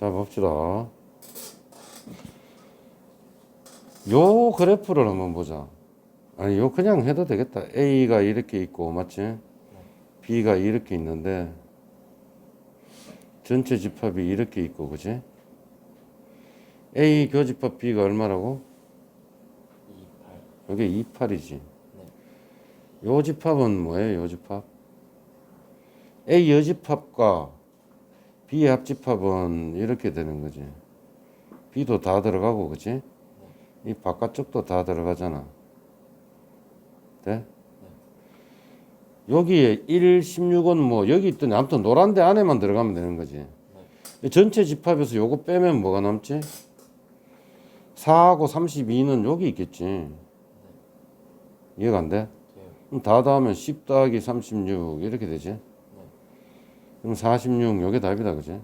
자 봅시다. 요 그래프를 한번 보자. 아니 요 그냥 해도 되겠다. A가 이렇게 있고 맞지? B가 이렇게 있는데 전체 집합이 이렇게 있고 그지? A 교집합 B가 얼마라고? 28. 여기 28이지. 요 집합은 뭐예요? 요 집합? A 여집합과 B 합집합은 이렇게 되는 거지. B도 다 들어가고 그지? 이 바깥쪽도 다 들어가잖아. 돼? 여기에 1, 16은 뭐 여기 있더니 아무튼 노란 데 안에만 들어가면 되는 거지. 전체 집합에서 요거 빼면 뭐가 남지? 4하고 32는 여기 있겠지. 이해가 안 돼? 그럼 다 더하면 10 더하기 36 이렇게 되지? 그럼 46 요게 답이다 그지?